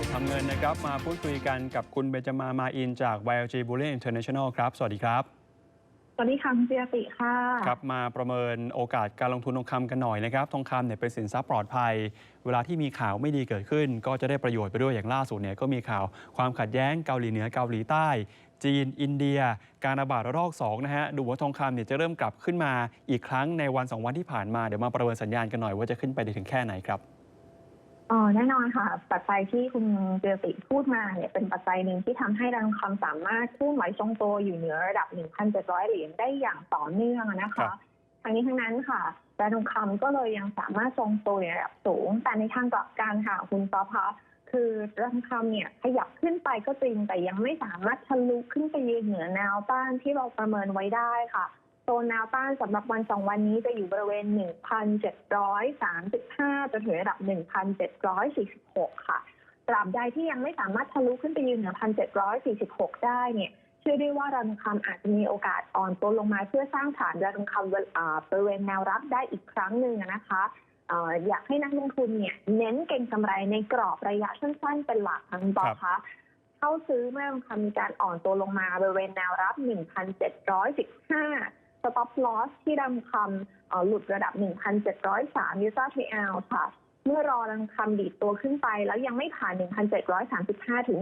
รดทำเงินนะครับ มาพูดคุยกันกับคุณเบนจามามาอินจาก YLG Bullion International ครับ สวัสดีครับ สวัสดีค่ะคุณเจียติค่ะ ครับมาประเมินโอกาสการลงทุนทองคำกันหน่อยนะครับ ทองคำเนี่ยเป็นสินทรัพย์ปลอดภัย เวลาที่มีข่าวไม่ดีเกิดขึ้น ก็จะได้ประโยชน์ไปด้วยอย่างล่าสุดเนี่ยก็มีข่าวความขัดแย้งเกาหลีเหนือเกาหลีใต้ จีน อินเดีย การระบาดระลอก2นะฮะดูว่าทองคำเนี่ยจะเริ่มกลับขึ้นมาอีกครั้งในวัน2วันที่ผ่านมาเดี๋ยวมาประเมินสัญญาณกันหน่อยว่าจะขึ้นไปได้ถึงแค่ไหนครับ อ๋อแน่นอนค่ะ ปัจจัยที่คุณเจียติพูดมาเนี่ยเป็นปัจจัยหนึ่งที่ทำให้ราคาสามารถเคลื่อนไหวทรงตัวอยู่เหนือระดับ 1,700 เหรียญได้อย่างต่อเนื่องนะครัคะบทั้งนี้ทั้งนั้นค่ะราทองคำก็เลยยังสามารถทรงตัวอยู่ในระดับสูง แต่ในทางกลับกันค่ะคุณป๊อปคะคือราทองคำเนี่ยขยับขึ้นไปก็จริง แต่ยังไม่สามารถทะลุขึ้นไปยืนเหนือแนวต้านที่เราประเมินไว้ได้ค่ะโซ นแนวต้านสำหรับวันสองวันนี้จะอยู่บริเวณ 1,735 จนถึงระดับ 1,746 ค่ะ ตราบใดที่ยังไม่สามารถทะลุขึ้นไปยืนเหนือ 1,746 ได้เนี่ยเชื่อได้ว่าราคาอาจจะมีโอกาสอ่อนตัวลงมาเพื่อสร้างฐานราคาบริเวณแนวรับได้อีกครั้งหนึ่งนะคะเอ่ออยากให้นักลงทุนเนี่ยเน้นเก็งกำไรในกรอบระยะสั้นๆเป็นหลักทั้งต่อคะเข้าซื้อเมื่อราคามีการอ่อนตัวลงมาบริเวณแนวรับ 1,715 stop loss ที่ดังคำหลุดระดับ 1,703 user TL ค่ะ เมื่อรอดังคำดีดตัวขึ้นไป แล้วยังไม่ผ่าน 1,735 ถึง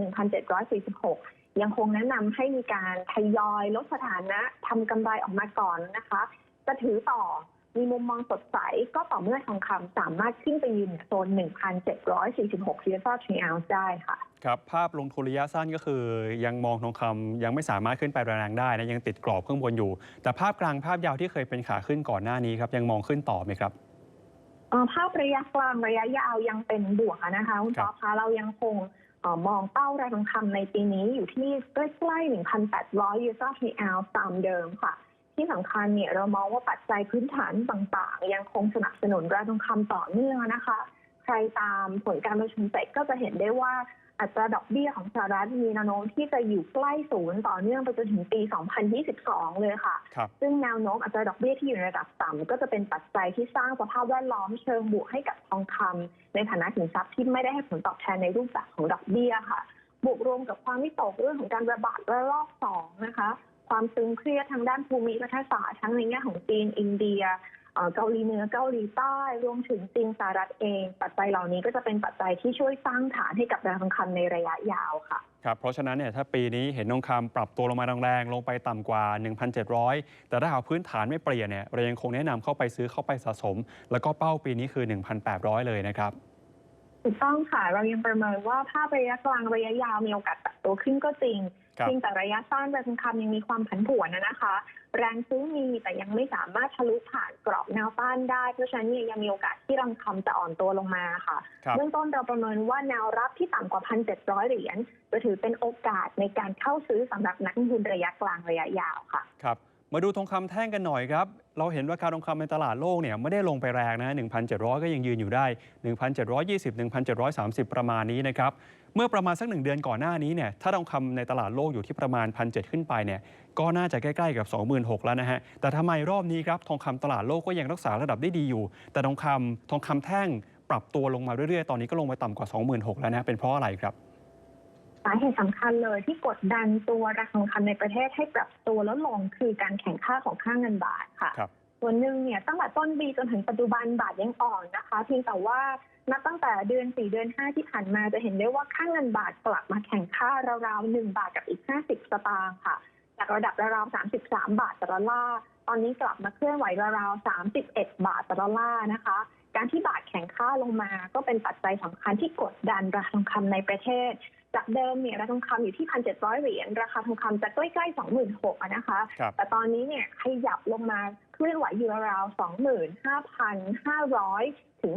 1,746 ยังคงแนะนำให้มีการทยอยลดสถานะทำกำไรออกมาก่อนนะคะ จะถือต่อ มีมุมมองสดใสก็ต่อเมื่อทองคำสามารถขึ้นไปยืนโซน 1,746 user TL ได้ค่ะ ครับ ภาพลงทุนระยะสั้นก็คือยังมองทองคำยังไม่สามารถขึ้นไปแรงๆได้นะยังติดกรอบข้างบนอยู่ แต่ภาพกลางภาพยาวที่เคยเป็นขาขึ้นก่อนหน้านี้ครับยังมองขึ้นต่อไหมครับเอ่อภาพระยะกลางระยะยาวยังเป็นบวกอะนะคะคุณครับป๊อปคะเรายังคงเอ่อมองเป้าราคาทองคำในปีนี้อยู่ที่ใกล้ๆ1,800 user TL ตามเดิมค่ะ ที่สำคัญเนี่ยเรามองว่าปัจจัยพื้นฐานต่างๆ ยังคงสนับสนุนราคาทองคำต่อเนื่องนะคะ ใครตามผลการประชุมเฟดก็จะเห็นได้ว่าอัตราดอกเบี้ยของสหรัฐมีแนวโน้มที่จะอยู่ใกล้ศูนย์ต่อเนื่องไปจนถึงปี 2022 เลยค่ะครับซึ่งแนวโน้มอัตราดอกเบี้ยที่อยู่ในระดับต่ำก็จะเป็นปัจจัยที่สร้างสภาพแวดล้อมเชิงบวกให้กับทองคำในฐานะสินทรัพย์ที่ไม่ได้ให้ผลตอบแทนในรูปแบบของดอกเบี้ยค่ะ บวกรวมกับความวิตกเรื่องของการระบาดระลอกสองนะคะ ความตึงเครียดทางด้านภูมิรัฐศาสตร์ทั้งในแง่ของจีนอินเดียเอ่อเกาหลีเหนือเกาหลีใต้รวมถึงจีนสหรัฐเอง ปัจจัยเหล่านี้ก็จะเป็นปัจจัยที่ช่วยสร้างฐานให้กับราคาทองคำในระยะยาวค่ะครับเพราะฉะนั้นเนี่ยถ้าปีนี้เห็นทองคำปรับตัวลงมาแรงๆลงไปต่ำกว่า 1,700 แต่ถ้าหากพื้นฐานไม่เปลี่ยนเนี่ยเรายังคงแนะนำเข้าไปซื้อเข้าไปสะสม แล้วก็เป้าปีนี้คือ 1,800 เลยนะครับถูกต้องค่ะ เรายังประเมินว่าภาพระยะกลางระยะยาวมีโอกาสปรับตัวขึ้นก็จริง ครับจริงแต่ระยะสั้นราคาทองคำยังมีความผันผวนนะนะคะ แรงซื้อมีแต่ยังไม่สามารถทะลุผ่านกรอบแนวต้านได้ เพราะฉะนั้นเนี่ยยังมีโอกาสที่ราคาทองคำจะอ่อนตัวลงมาค่ะครับเบื้องต้นเราประเมินว่าแนวรับที่ต่ำกว่า 1,700 เหรียญจะถือเป็นโอกาสในการเข้าซื้อสำหรับนักลงทุนระยะกลางระยะยาวค่ะครับ มาดูทองคำแท่งกันหน่อยครับ เราเห็นราคาทองคำในตลาดโลกเนี่ยไม่ได้ลงไปแรงนะ1,700 ก็ยังยืนอยู่ได้ 1,720 1,730 ประมาณนี้นะครับ เมื่อประมาณสักหนึ่งเดือนก่อนหน้านี้เนี่ย ถ้าทองคำในตลาดโลกอยู่ที่ประมาณ 1,700 ขึ้นไปเนี่ย ก็น่าจะใกล้ๆกับ 26,000 แล้วนะฮะ แต่ทำไมรอบนี้ครับทองคำตลาดโลกก็ยังรักษาระดับได้ดีอยู่ แต่ทองคำทองคำแท่งปรับตัวลงมาเรื่อยๆ ตอนนี้ก็ลงไปต่ำกว่า 26,000 แล้วนะ เป็นเพราะอะไรครับ สาเหตุสำคัญเลยที่กดดันตัวราคาทองคำในประเทศให้ปรับตัวลดลงคือการแข่งค่าของค่าเงินบาทค่ะครับส่วนหนึ่งเนี่ยตั้งแต่ต้นปีจนถึงปัจจุบันบาทยังอ่อนนะคะ เพียงแต่ว่านับตั้งแต่เดือน 4 เดือน 5 ที่ผ่านมาจะเห็นได้ว่าค่าเงินบาทกลับมาแข่งค่าราวๆ1บาทกับอีก 50 สตางค์ค่ะ จากระดับราวๆ33 บาทต่อดอลลาร์ตอนนี้กลับมาเคลื่อนไหวราวๆ31 บาทต่อดอลลาร์นะคะ การที่บาทแข็งค่าลงมา ก็เป็นปัจจัยสำคัญที่กดดันราคาทองคำในประเทศ จากเดิมเนี่ยราคาทองคำอยู่ที่1,700เหรียญราคาทองคำจะใกล้ๆ26,000อะนะคะครับแต่ตอนนี้เนี่ยขยับลงมาเคลื่อนไหวอยู่ราวๆ25,500ถึง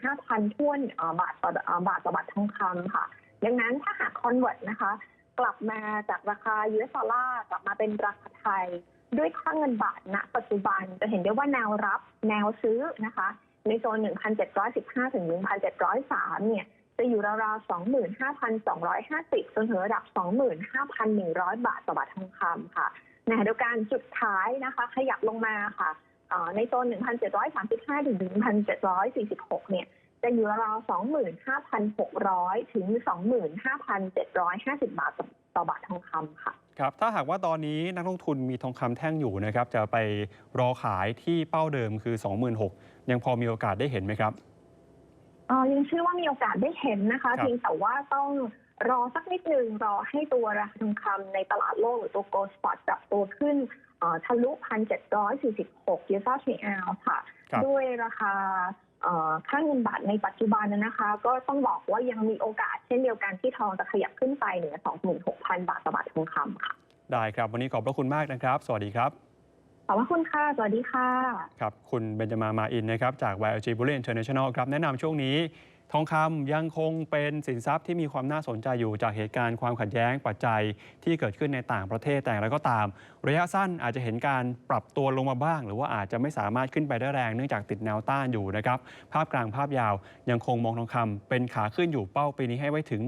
25,000ท่วนเอ่อบาทต่อเอ่อบาทต่อบาททองคำค่ะ ดังนั้นถ้าหากคอนเวิร์ตนะคะ กลับมาจากราคา US ดอลลาร์กลับมาเป็นราคาไทยด้วยค่าเงินบาทณ ปัจจุบันจะเห็นได้ว่าแนวรับแนวซื้อนะคะ ในโซน 1,715 ถึง 1,703 เนี่ย จะอยู่ราวๆ 25,250 จนถึงระดับ 25,100 บาทต่อบาททองคำค่ะในขณะเดียวกันจุดท้ายนะคะ ขยับลงมาค่ะในโซน 1,735 ถึง 1,746 เนี่ย จะอยู่ราวๆ25,600 ถึง 25,750 บาทต่อบาททองคำค่ะ ครับถ้าหากว่าตอนนี้นักลงทุนมีทองคำแท่งอยู่นะครับจะไปรอขายที่เป้าเดิมคือ 26,000ยังพอมีโอกาสได้เห็นไหมครับเออยังเชื่อว่ามีโอกาสได้เห็นนะคะครับเพียงแต่ว่าต้องรอสักนิดหนึ่งรอให้ตัวราคาทองคำในตลาดโลกหรือตัว gold spot ปรับตัวขึ้นเอ่อทะลุ 1,746ยูโรต่อออนซ์ค่ะครับด้วยราคาเอ่อ ค่าเงินบาทในปัจจุบันนะนะคะ ก็ต้องบอกว่ายังมีโอกาสเช่นเดียวกันที่ทองจะขยับขึ้นไปเหนือ26,000 บาทต่อบาททองคำค่ะ ได้ครับ วันนี้ขอบพระคุณมากนะครับ สวัสดีครับ ขอบพระคุณค่ะ สวัสดีค่ะ ครับ คุณเบนจามามาอินนะครับ จาก YLG Bullion International ครับ แนะนำช่วงนี้ ทองคำยังคงเป็นสินทรัพย์ที่มีความน่าสนใจอยู่จากเหตุการณ์ความขัดแย้งปัจจัยที่เกิดขึ้นในต่างประเทศแต่อย่างไรก็ตาม ระยะสั้นอาจจะเห็นการปรับตัวลงมาบ้าง หรือว่าอาจจะไม่สามารถขึ้นไปได้แรงเนื่องจากติดแนวต้านอยู่นะครับ ภาพกลางภาพยาวยังคงมองทองคำเป็นขาขึ้นอยู่เป้าปีนี้ให้ไว้ถึง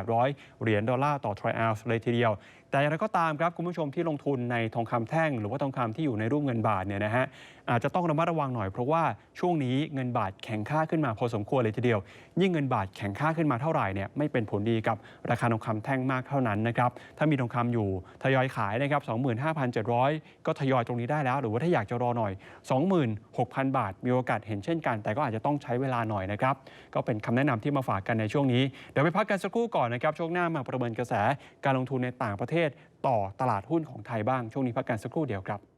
1,800 เหรียญดอลลาร์ต่อทริอัลเลยทีเดียวแต่อย่างไรก็ตามครับคุณผู้ชมที่ลงทุนในทองคำแท่ง หรือว่าทองคำที่อยู่ในรูปเงินบาทเนี่ยนะฮะอาจจะต้องระมัดระวังหน่อยเพราะว่าช่วงนี้เงินบาทแข็งค่าขึ้นมาพอสมควรเลยทีเดียวยิ่งเงินบาทแข็งค่าขึ้นมาเท่าไหร่เนี่ยไม่เป็นผลดีกับราคาทองคำแท่งมากเท่านั้นนะครับถ้ามีทองคำอยู่ทยอยขายนะครับ25,700 ก็ทยอยตรงนี้ได้แล้ว หรือว่าถ้าอยากจะรอหน่อย 26,000 บาท มีโอกาสเห็นเช่นกัน แต่ก็อาจจะต้องใช้เวลาหน่อยนะครับก็เป็นคำแนะนำที่มาฝากกันในช่วงนี้เดี๋ยวไปพักกันสักครู่ก่อนนะครับช่วงหน้ามาประเมินกระแสการลงทุนในต่างประเทศ ต่อตลาดหุ้นของไทยบ้างช่วงนี้พักกันสักครู่เดียวครับ